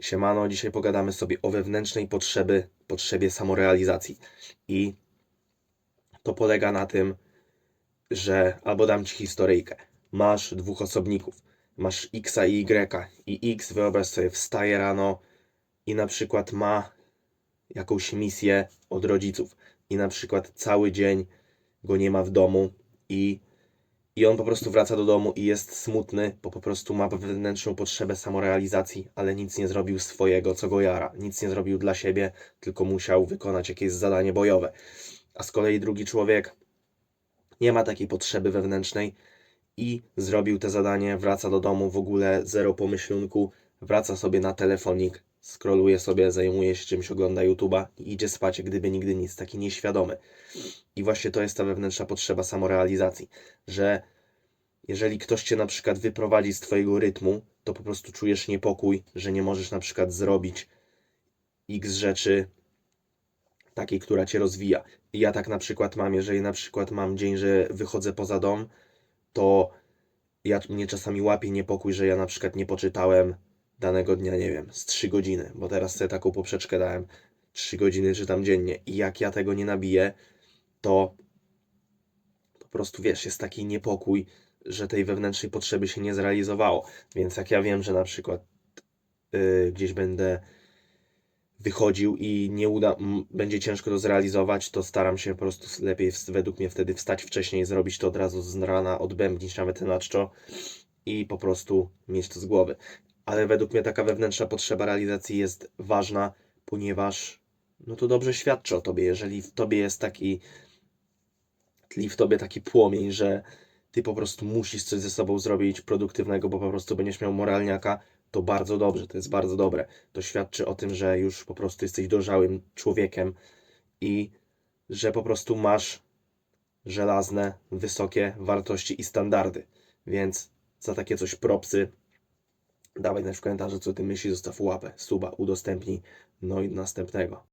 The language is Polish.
Siemano, dzisiaj pogadamy sobie o wewnętrznej potrzeby, potrzebie samorealizacji. I to polega na tym, że albo dam ci historyjkę. Masz dwóch osobników. Masz X i Y. I X, wyobraź sobie, wstaje rano i na przykład ma jakąś misję od rodziców. I na przykład cały dzień go nie ma w domu i i on po prostu wraca do domu i jest smutny, bo po prostu ma wewnętrzną potrzebę samorealizacji, ale nic nie zrobił swojego, co go jara. Nic nie zrobił dla siebie, tylko musiał wykonać jakieś zadanie bojowe. A z kolei drugi człowiek nie ma takiej potrzeby wewnętrznej i zrobił te zadanie, wraca do domu, w ogóle zero pomyślunku, wraca sobie na telefonik, scrolluje sobie, zajmuje się czymś, ogląda YouTube'a i idzie spać, gdyby nigdy nic, taki nieświadomy. I właśnie to jest ta wewnętrzna potrzeba samorealizacji, że jeżeli ktoś cię na przykład wyprowadzi z twojego rytmu, to po prostu czujesz niepokój, że nie możesz na przykład zrobić x rzeczy takiej, która cię rozwija. I ja tak na przykład mam, jeżeli na przykład mam dzień, że wychodzę poza dom, to ja mnie czasami łapie niepokój, że ja na przykład nie poczytałem danego dnia, nie wiem, z 3 godziny, bo teraz sobie taką poprzeczkę dałem. 3 godziny czytam dziennie i jak ja tego nie nabiję, to po prostu wiesz, jest taki niepokój, że tej wewnętrznej potrzeby się nie zrealizowało. Więc jak ja wiem, że na przykład y, gdzieś będę wychodził i nie uda, będzie ciężko to zrealizować, to staram się po prostu lepiej według mnie wtedy wstać wcześniej, zrobić to od razu z rana, odbębnić nawet ten czczo i po prostu mieć to z głowy. Ale według mnie taka wewnętrzna potrzeba realizacji jest ważna, ponieważ no to dobrze świadczy o tobie. Jeżeli w tobie jest taki tli w tobie taki płomień, że ty po prostu musisz coś ze sobą zrobić produktywnego, bo po prostu będziesz miał moralniaka, to bardzo dobrze, to jest bardzo dobre. To świadczy o tym, że już po prostu jesteś dojrzałym człowiekiem i że po prostu masz żelazne, wysokie wartości i standardy. Więc za takie coś propsy dawaj też w komentarzu, co ty myślisz, zostaw łapę, suba, udostępnij, no i następnego.